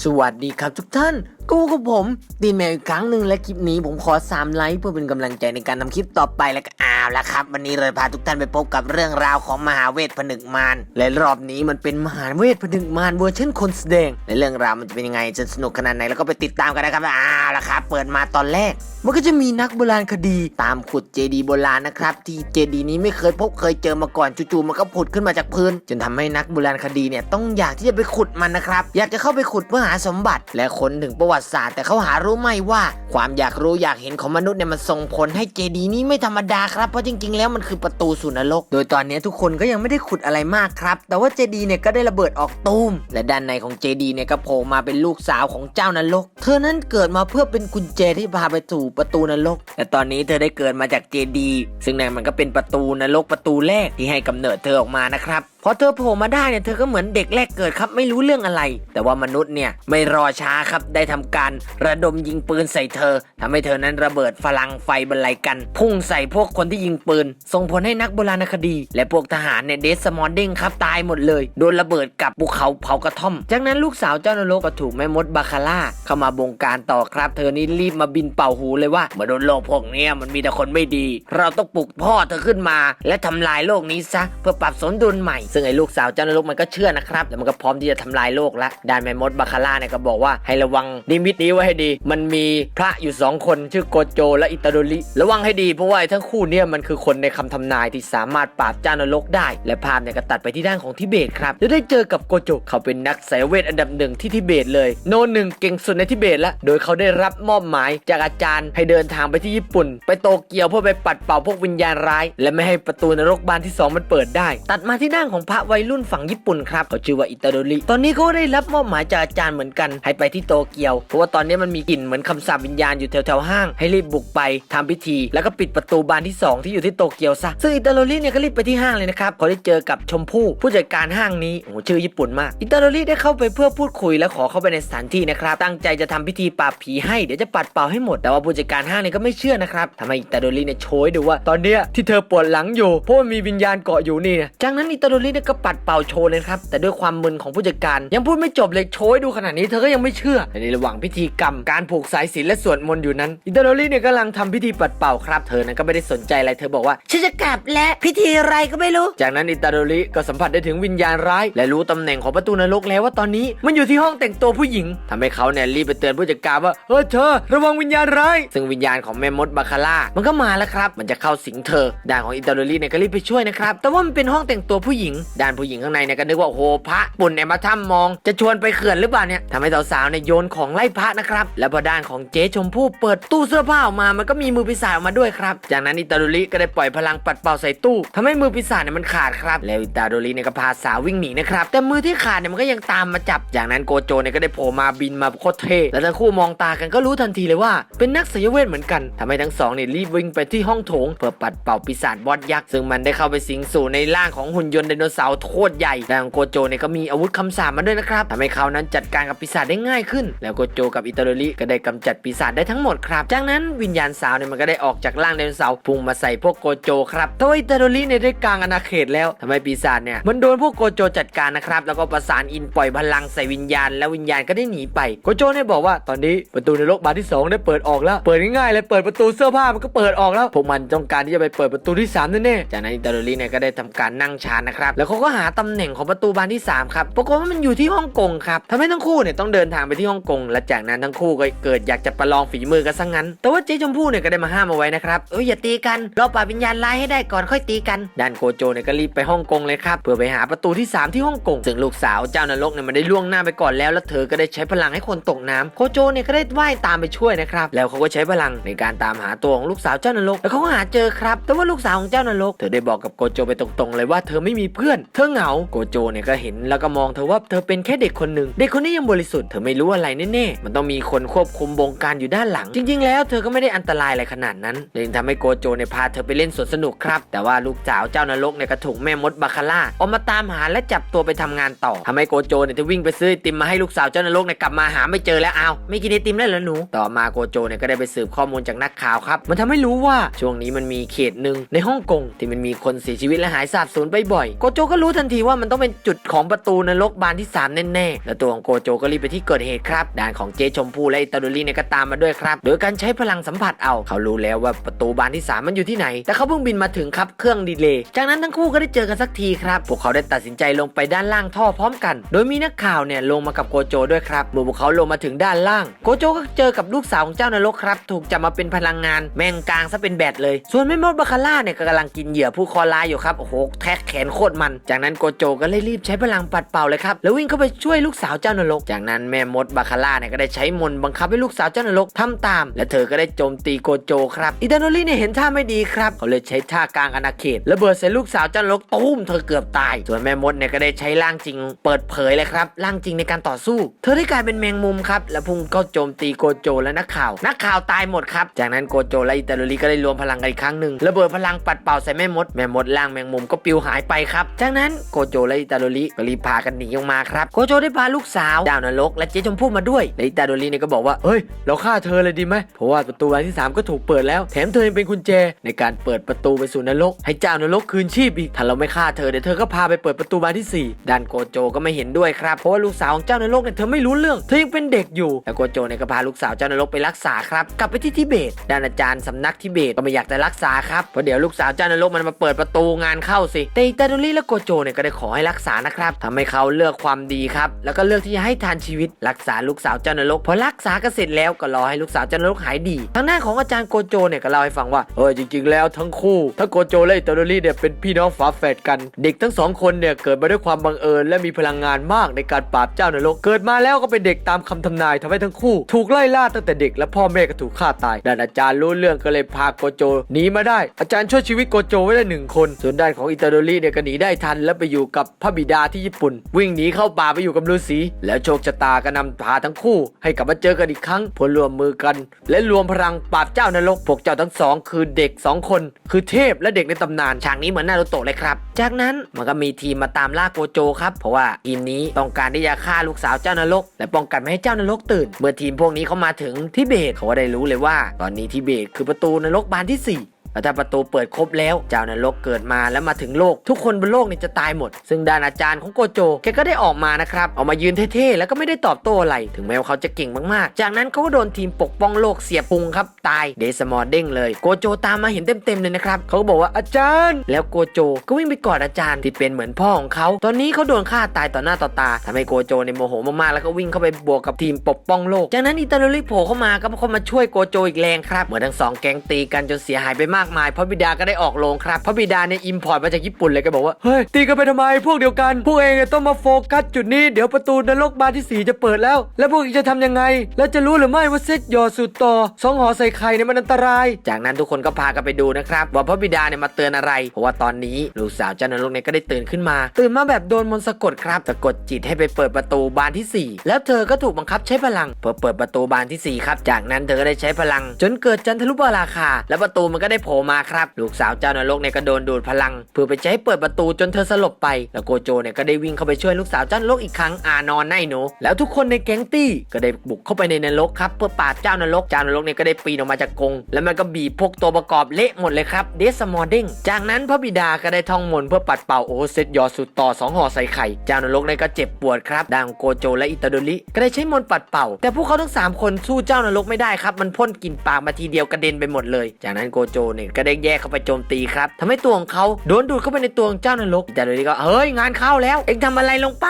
สวัสดีครับทุกท่านก็พบกับผมตีนแมวอีกครั้งหนึ่งและคลิปนี้ผมขอ 3 ไลค์เพื่อเป็นกำลังใจในการทำคลิปต่อไปแล้วก็อ้าวแล้วครับ วันนี้เลยพาทุกท่านไปพบกับเรื่องราวของมหาเวทผนึกมารและรอบนี้มันเป็นมหาเวทผนึกมารเวอร์ชันคนแสดงและเรื่องราวมันจะเป็นยังไงจะสนุกขนาดไหนแล้วก็ไปติดตามกันนะครับอ้าวแล้วครับเปิดมาตอนแรก มันก็จะมีนักโบราณคดีตามขุดเจดีย์โบราณนะครับ ที่เจดีย์นี้ไม่เคยพบเคยเจอมาก่อนจู่ๆมันก็ผุดขึ้นมาจากพื้น จนทำให้นักโบราณคดีเนี่ยต้องอยากที่จะไปขุดมันนะครับ อยากจะเข้าไปขุดเพื่อหาสมบัติ และค้นถึงประวัติศาสตร์แต่เขาหารู้ไหมว่า ความอยากรู้อยากเห็นของมนุษย์เนี่ยมันส่งผลให้เจดีย์นี้ไม่ธรรมดาครับเพราะจริง ๆ แล้วมันคือประตูสู่นรก โดยตอนนี้ทุกคนก็ยังไม่ได้ขุดอะไรมากครับ แต่ว่าเจดีย์เนี่ยก็ได้ระเบิดออกตูมและด้านในของเจดีย์เนี่ยก็โผล่มาเป็นลูกสาวของเจ้านรก เธอนั้นเกิดมาเพื่อเป็นกุญแจที่พาไปสู่ประตูนรก แต่ตอนนี้เธอได้เกิดมาจากเจดี ซึ่งนั่นมันก็เป็นประตูนรกประตูแรกที่ให้กำเนิดเธอออกมานะครับ พอเธอโผล่มาได้เนี่ยเธอก็เหมือนเด็กแรกเกิดครับไม่รู้เรื่องอะไร แต่ว่ามนุษย์เนี่ยไม่รอช้าครับได้ทำการระดมยิงปืนใส่เธอทำให้เธอนั้นระเบิดพลังไฟบรรลัยกัน พุ่งใส่พวกคนที่ยิงปืน ส่งผลให้นักโบราณคดี และพวกทหารเนี่ยเดสมอนดิ้งครับตายหมดเลย โดนระเบิดกับภูเขาเผากระท่อม จากนั้นลูกสาวเจ้านรกก็ถูกแม่มดบาคาร่าเข้ามาบงการต่อครับ เธอนี่รีบมาบินเป่าหูเลยว่าเมื่อโดนโลกพวกเนี้ยมันมีแต่คนไม่ดี เราต้องปลุกพ่อเธอขึ้นมา และทำลายโลกนี้ซะเพื่อปรับสมดุลใหม่ซึ่งไอ้ลูกสาวเจ้านรกมันก็เชื่อนะครับแล้วมันก็พร้อมที่จะทำลายโลกละด้านแม่มดบาคาร่าเนี่ยก็บอกว่าให้ระวังนิมิตนี้ไว้ให้ดี มันมีพระอยู่สองคนชื่อโกโจ และอิตาโดริระวังให้ดีเพราะว่าทั้งคู่เนี่ยมันคือคนในคำทำนายที่สามารถปราบเจ้านรกได้ และภาพเนี่ยก็ตัดไปที่ด้านของทิเบตครับแล้วได้เจอกับโกโจเขาเป็นนักสายเวทอันดับหนึ่งที่ทิเบตเลย โนหนึ่งเก่งสุดในทิเบตละโดยเขาได้รับมอบหมายจากอาจารย์ให้เดินทางไปที่ญี่ปุ่น ไปโตเกียวเพื่อไปปัดเป่าพวกวิญญาณร้าย และไม่ให้ประตูนรกบานที่สองมันเปิดได้ ตัดมาที่ด้านของพระวัยรุ่นฝั่งญี่ปุ่นครับเขาชื่อว่าอิตาโดริตอนนี้เขาก็ได้รับมอบหมายจากอาจารย์เหมือนกัน ให้ไปที่โตเกียว เพราะว่าตอนนี้มันมีกลิ่นเหมือนคำสาปวิญญาณอยู่แถวๆห้าง ให้รีบบุกไปทำพิธี แล้วก็ปิดประตูบานที่ 2 ที่อยู่ที่โตเกียวซะซึ่งอิตาโดริเนี่ยก็รีบไปที่ห้างเลยนะครับเขาได้เจอกับชมพู่ผู้จัดการห้างนี้โอ้โหชื่อญี่ปุ่นมากอิตาโดริได้เข้าไปเพื่อพูดคุยและขอเข้าไปในสถานที่นะครับตั้งใจจะทำพิธีปราบผีให้เดี๋ยวจะปัดเป่าให้หมดแต่ว่าผู้จัดการห้างเนี่ยก็ไม่เชื่อนะครับทำให้อิตาโดริเนี่ยโชยดูว่า ตอนเนี้ยที่เธอปวดหลังอยู่เพราะว่ามีวิญญาณเกาะอยู่นี่จากนั้นอิตาโดริเนี่ยก็ปัดเป่าโชว์เลยครับ แต่ด้วยความมึนของผู้จัดการ ยังพูดไม่จบเลยโชยดูขนาดนี้เธอก็ยังไม่เชื่อ ในระหว่างพิธีกรรมการผูกสายสิญจนและสวดมนต์อยู่นั้นอิตาโดริเนี่ยกำลังทำพิธีปัดเป่าครับ เธอนั้นก็ไม่ได้สนใจอะไรเธอบอกว่าฉันจะกลับและพิธีอะไรก็ไม่รู้ จากนั้นอิตาโดริก็สัมผัสได้ถึงวิญญาณร้าย และรู้ตำแหน่งของประตูนรกแล้วว่าตอนนี้มันอยู่ที่ห้องแต่งตัวผู้หญิงทำให้เขาเนี่ยรีบไปเตือนผู้จัดการว่าเฮ้ยเธอ ระวังวิญญาณร้ายซึ่งวิญญาณของแม่มดบาคาร่ามันก็มาแล้วครับ มันจะเข้าสิงเธอด้านของอิตาโดริเนี่ยก็รีบไปช่วยนะครับแต่ว่ามันเป็นห้องแต่งตัวผู้หญิงด้านผู้หญิงข้างในเนี่ยก็นึกว่าโอ้โหพระปุ่นเนี่ยมาถ้ำมอง จะชวนไปเขื่อนหรือเปล่าเนี่ยทำให้สาวๆเนี่ยโยนของไล่พระนะครับ แล้วพอด้านของเจ๊ชมพู่เปิดตู้เสื้อผ้าออกมา มันก็มีมือปีศาจออกมาด้วยครับ จากนั้นอิตาโดริก็ได้ปล่อยพลังปัดเป่าใส่ตู้ทำให้มือปีศาจเนี่ยมันขาดครับ แล้วอิตาโดริเนี่ยก็พาสาววิ่งหนีนะครับ แต่มือที่ขาดเนี่ยมันก็ยังตามมาจับ จากนั้นโกโจเนี่ยก็ได้โผล่มาบินมาโคตรเท่และทั้งคู่มองตากันก็รู้ทันทีเลยว่า เป็นนักสยเวทเหมือนกันทำให้ทั้งสองเนี่ยรีบวิ่งไปที่ห้องโถง เพื่อปัดเป่าปีศาจบอสยักษ์ซึ่งมันได้เข้าไปสิงสู่ในร่างของหุ่นยนต์ไดโนเสาร์โคตรใหญ่และโกโจเนี่ยก็มีอาวุธคำสาปมาด้วยนะครับทำให้เขานั้นจัดการกับปีศาจได้ง่ายขึ้น แล้วโกโจกับอิตาโดริก็ได้กำจัดปีศาจได้ทั้งหมดครับ จากนั้นวิญญาณสาวเนี่ยมันก็ได้ออกจากร่างไดโนเสาร์พุ่งมาใส่พวกโกโจครับแต่ว่าอิตาโดริเนี่ยได้กลางอาณาเขตแล้วทำให้ปีศาจเนี่ยมันโดนพวกโกโจจัดการนะครับแล้วก็ประสานอินปล่อยพลังใส่วิญญาณ แล้ววิญญาณก็ได้หนีไปโกโจเนี่ยบอกว่าตอนนี้ประตูในรกบานที่สองได้เปิดออกแล้ว เปิดง่ายๆเลยเปิดประตูเสื้อผ้ามันก็เปิดออกแล้วพวกมันต้องการที่จะไปเปิดประตูที่สามแน่ๆจากนั้นอิตาโดริเนี่ยก็ได้ทำการนั่งชานนะครับแล้วเขาก็หาตำแหน่งของประตูบานที่สามครับ ปรากฏว่ามันอยู่ที่ฮ่องกงครับทำให้ทั้งคู่เนี่ยต้องเดินทางไปที่ฮ่องกง และจากนั้นทั้งคู่ก็เกิดอยากจะประลองฝีมือกันซะงั้น แต่ว่าเจ๊ชมพู่เนี่ยก็ได้มาห้ามเอาไว้นะครับ เอ้ยอย่าตีกันรอปราบวิญญาณร้ายให้ได้ก่อนค่อยตีกัน ด้านโกโจเนี่ยก็รีบไปฮ่องกงเลยครับ เพื่อไปหาประตูที่สามที่ฮ่องกง ซึ่งลูกสาวเจ้านรกเนี่ยมันได้ล่วงหน้าไปก่อนแล้ว แล้วเธอก็ได้ใช้พลังให้คนตกน้ำโกโจเนี่ยก็ได้ว่ายตามไปช่วยนะครับ แล้วเขาก็ใช้พลังในการตามหาตัวของลูกสาวเจ้านรก แล้วเขาก็หาเจอครับ แต่ว่าลูกสาวของเจ้านรก เธอได้บอกกับโกโจไปตรงๆ เลยว่าเธอไม่มีเพื่อนเธอเหงา โกโจเนี่ยก็เห็นแล้วก็มองเธอว่าเธอเป็นแค่เด็กคนหนึ่ง เด็กคนนี้ยังบริสุทธิ์ เธอไม่รู้อะไรแน่ๆ มันต้องมีคนควบคุมบงการอยู่ด้านหลัง จริง ๆ แล้วเธอก็ไม่ได้อันตรายอะไรขนาดนั้นเลยทำให้โกโจเนี่ยพาเธอไปเล่นสวนสนุกครับ แต่ว่าลูกสาวเจ้านรกเนี่ยก็ถูกแม่มดบาคาร่าออกมาตามหาและจับตัวไปทำงานต่อทำให้โกโจเนี่ยจะวิ่งไปซื้อติมมาให้ลูกสาวเจ้านรกเนี่ยกลับมาหาไม่เจอแล้วอ้าวไม่กินไอติมแล้วเหรอหนู ต่อมาโกโจเนี่ยก็ได้ไปสืบข้อมูลจากนักข่าวครับ มันทำให้รู้ว่าช่วงนี้มันมีเขตหนึ่งในฮ่องกงที่มันมีคนเสียชีวิตและหายสาบสูญบ่อยโกโจก็รู้ทันทีว่ามันต้องเป็นจุดของประตูนรกบานที่ 3 แน่ๆ และตัวของโกโจก็รีบไปที่เกิดเหตุครับด่านของเจชมพูและอิตาโดรีเนี่ยก็ตามมาด้วยครับ โดยการใช้พลังสัมผัสเอา เขารู้แล้วว่าประตูบานที่ 3 มันอยู่ที่ไหน แต่เขาเพิ่งบินมาถึงครับเครื่องดีเลย์จากนั้นทั้งคู่ก็ได้เจอกันสักทีครับ พวกเขาได้ตัดสินใจลงไปด้านล่างท่อพร้อมกัน โดยมีนักข่าวเนี่ยลงมากับโกโจด้วยครับเมื่อพวกเขาลงมาถึงด้านล่าง โกโจก็เจอกับลูกสาวของเจ้านรกครับ ถูกจับมาเป็นพลังงาน แมงกางซะเป็นแบตเลย ส่วนแม่มดบาคาร่าเนี่ยกำลังกินเหยื่อผู้คอร้ายอยู่ครับโอ้โหแทกแขนโคตรมัน จากนั้นโกโจก็เลยรีบใช้พลังปัดเป่าเลยครับ แล้ววิ่งเข้าไปช่วยลูกสาวเจ้านรก จากนั้นแม่มดบาคาร่าเนี่ยก็ได้ใช้มนต์บังคับให้ลูกสาวเจ้านรกทำตาม และเธอก็ได้โจมตีโกโจครับอิตาโนริเนี่ยเห็นท่าไม่ดีครับเขาเลยใช้ท่ากลางอาณาเขตระเบิดใส่ลูกสาวเจ้านรกตุ้มเธอเกือบตาย ส่วนแม่มดเนี่ยก็ได้ใช้ร่างจริง เปิดเผยเลยครับร่างจริงในการต่อสู้ เธอได้กลายเป็นแมงมุมครับและพุ่งเข้าโจมตีโกโจและนักข่าว นักข่าวตายหมดครับ จากนั้นโกโจและอิตาโนริก็ได้รวมพลังกันอีกครั้งหนึ่งระเบิดพลังปัดเป่าใส่แม่มดแม่มดร่างแมงมุมก็ปิวหายไปครับจากนั้นโกโจและอิตาโดริก็รีบพากันหนีออกมาครับโกโจได้พาลูกสาวดาวนรกและเจ๊ชมพู่มาด้วยและอิตาโดริเนี่ยก็บอกว่าเฮ้ย เราฆ่าเธอเลยดีไหมเพราะว่าประตูบานที่ 3 ก็ถูกเปิดแล้ว แถมเธอยังเป็นกุญแจในการเปิดประตูไปสู่นรก ให้เจ้านรกคืนชีพอีกถ้าเราไม่ฆ่าเธอเดี๋ยวเธอก็พาไปเปิดประตูบานที่ 4ด้านโกโจก็ไม่เห็นด้วยครับเพราะว่าลูกสาวของเจ้านรกเนี่ยเธอไม่รู้เรื่องเธอยังเป็นเด็กอยู่แล้วโกโจเนี่ยก็พาลูกสาวเจ้านรกไปรักษาครับกลับไปที่ทิเบตด้านอาจารย์สำนักทิเบตก็ไม่อยากจะรักษาครับเพราะเดี๋ยวลูกสาวเจ้านรกมันมาเปิดประตูงานเข้าสิแต่อิตาโดริและโกโจเนี่ยก็ได้ขอให้รักษานะครับทำให้เขาเลือกความดีครับ แล้วก็เลือกที่จะให้ทานชีวิต รักษาลูกสาวเจ้านรกพอรักษาก็เสร็จแล้วก็รอให้ลูกสาวเจ้านรกหายดี ทางด้าของอาจารย์โกโจเนี่ยก็เล่าให้ฟังว่าเออจริง ๆ แล้วทั้งคู่ทั้งโกโจและอิตาโดริเนี่ยเป็นพี่น้องฝาแฝดกัน เด็กทั้งสองคนเนี่ยเกิดมาด้วยความบังเอิญและมีพลังงานมากในการปราบเจ้านรก เกิดมาแล้วก็เป็นเด็กตามคำทำนายทำให้ทั้งคู่ ถูกไล่ล่าตั้งแต่เด็กและพ่อแม่ก็ถูกฆ่าตายด้านอาจารย์รู้เรื่องก็เลยพาโกโจหนีมาได้ อาจารย์ช่วยชีวิตโกโจไว้ได้หนึ่งคน ส่วนด้านของอิตาโดริเนี่ยก็หนีได้ทันและไปอยู่กับพระบิดาที่ญี่ปุ่น วิ่งหนีเข้าป่าไปอยู่กับฤาษีแล้วโชคชะตาก็นำพาทั้งคู่ ให้กลับมาเจอกันอีกครั้งเพื่อรวมมือกัน และรวมพลังปราบเจ้านรกพวกเจ้าทั้งสองคือเด็กสองคน คือเทพและเด็กในตำนานฉากนี้เหมือนนารูโตะเลยครับ จากนั้นมันก็มีทีมมาตามล่าโกโจครับเพราะว่าทีมนี้ต้องการที่จะฆ่าลูกสาวเจ้านรก และป้องกันไม่ให้เจ้านรกตื่น เมื่อทีมพวกนี้เขามาถึงทิเบตเขาก็ได้รู้เลยว่า ตอนนี้ทิเบตคือประตูนรกบานที่สี่ แล้วถ้าประตูเปิดครบแล้วเจ้านรกเกิดมาแล้วมาถึงโลก ทุกคนบนโลกนี่จะตายหมด ซึ่งด้านอาจารย์ของโกโจแกก็ได้ออกมานะครับออกมายืนเท่ๆแล้วก็ไม่ได้ตอบโต้อะไรถึงแม้ว่าเขาจะเก่งมากๆ จากนั้นเขาก็โดนทีมปกป้องโลกเสียบพุงครับตายเดสมอร์เด้งเลยโกโจตามมาเห็นเต็มๆเลยนะครับเขาก็บอกว่าอาจารย์ แล้วโกโจก็วิ่งไปกอดอาจารย์ที่เป็นเหมือนพ่อของเขาตอนนี้เขาโดนฆ่าตายต่อหน้าต่อตาทำให้โกโจในโมโหมากๆแล้วก็วิ่งเข้าไปบวกกับทีมปกป้องโลก จากนั้นอิตาลีโผล่เข้ามาก็เข้ามาช่วยโกโจอีกแรงครับเมื่อทั้งสองแก๊งตีกันจนเสียหายไปมากมายพระบิดาก็ได้ออกโรงครับ พระบิดาเนี่ยอิมพอร์ตมาจากญี่ปุ่นเลยก็บอกว่าเฮ้ยตีกันไปทำไมพวกเดียวกันพวกเองต้องมาโฟกัสจุดนี้เดี๋ยวประตูนรกบานที่สี่จะเปิดแล้ว แล้วพวกเองจะทำยังไง แล้วจะรู้หรือไม่ว่าเซตยอสุดต่อสองหอใส่ไข่เนี่ยมันอันตราย จากนั้นทุกคนก็พากันไปดูนะครับว่าพระบิดาเนี่ยมาเตือนอะไร เพราะว่าตอนนี้ลูกสาวเจ้านรกเนี่ยก็ได้ตื่นขึ้นมา ตื่นมาแบบโดนมนต์สะกดครับสะกดจิตให้ไปเปิดประตูบานที่สี่แล้วเธอก็ถูกบังคับใช้พลังเพื่อเปิดประตูบานที่สี่ครับจากนั้นเธอก็ได้ใช้พลัง จนเกิดจันทรุปราคา และประตูมันก็ได้โผล่มาครับ ลูกสาวเจ้านรกเนี่ยก็โดนดูดพลัง เพื่อไปใช้เปิดประตูจนเธอสลบไป แล้วโกโจเนี่ยก็ได้วิ่งเข้าไปช่วยลูกสาวเจ้านรกอีกครั้งอานอนไนโนแล้วทุกคนในแก๊งตี้ก็ได้บุกเข้าไปในนรกครับเพื่อปราบเจ้านรกเจ้านรกเนี่ยก็ได้ปีนออกมาจากกรงแล้วมันก็บีบพวกตัวประกอบเละหมดเลยครับเดสมอร์ด้งจากนั้นพระบิดาก็ได้ท่องมนต์เพื่อปัดเป่าโอเซตยอสุดต่อสองห่อใส่ไข่เจ้านรกเนี่ยก็เจ็บปวดครับดังโกโจและอิตาโดริก็ได้ใช้มนต์ปัดเป่า แต่พวกเขาทั้งสามคนสู้เจ้านรกไม่ได้ครับมันพ่นกลิ่นปากมาทีเดียวกระเด็นไปหมดเลย จากนั้นโกโจเนยก็ได้แยกเข้าไปโจมตีครับทำให้ตัวของเขาโดนดูดเข้าไปในตัวของเจ้านรกอิตาโดริก็เฮ้ยงานเข้าแล้ว เอ็งทำอะไรลงไป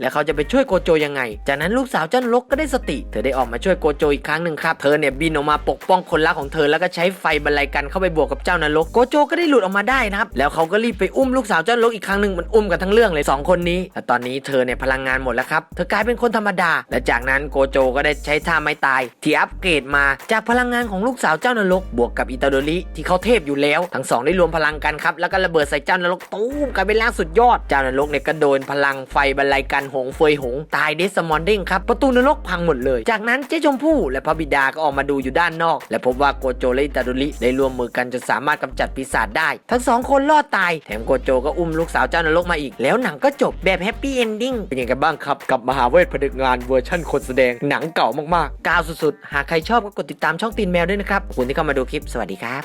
แล้วเขาจะไปช่วยโกโจยังไง จากนั้นลูกสาวเจ้านรกก็ได้สติ เธอได้ออกมาช่วยโกโจอีกครั้งหนึ่งครับ เธอเนี่ยบินออกมาปกป้องคนรักของเธอแล้วก็ใช้ไฟบรรลัยกันเข้าไปบวกกับเจ้านรกโกโจก็ได้หลุดออกมาได้นะครับแล้วเขาก็รีบไปอุ้มลูกสาวเจ้านรกอีกครั้งหนึ่งมันอุ้มกันทั้งเรื่องเลยสองคนนี้แต่ตอนนี้เธอเนี่ยพลังงานหมดแล้วครับเธอกลายเป็นคนธรรมดา และจากนั้นโกโจก็ได้ใช้ท่าไม้ตายที่อัปเกรดมาจากพลังงานของลูกสาวเจ้านรกบวกกับอิตาโดริที่เขาเทพอยู่แล้ว ทั้งสองได้รวมพลังกันครับ แล้วก็ระเบิดใส่เจ้านรกตูมกลายเป็นร่างสุดยอด เจ้านรกเนี่ยก็โดนพลังไฟบรรลัยกันหงเฟยหง ตายเดสมอนเด้งครับ ประตูนรกพังหมดเลย จากนั้นเจ๊ชมพู่และพระบิดาก็ออกมาดูอยู่ด้านนอก และพบว่าโกโจและอิตาโดริได้รวมมือกันจนสามารถกำจัดปีศาจได้ ทั้งสองคนรอดตาย แถมโกโจก็อุ้มลูกสาวเจ้านรกมาอีก แล้วหนังก็จบแบบแฮปปี้เอนดิ้งเป็นยังไงบ้างครับ กับมหาเวทผนึกงานเวอร์ชั่นคนแสดงหนังเก่ามากๆกาวสุดๆ หากใครชอบก็กดติดตามช่องตีนแมวด้วยนะครับขอบคุณที่เข้ามาดูคลิป สวัสดีครับ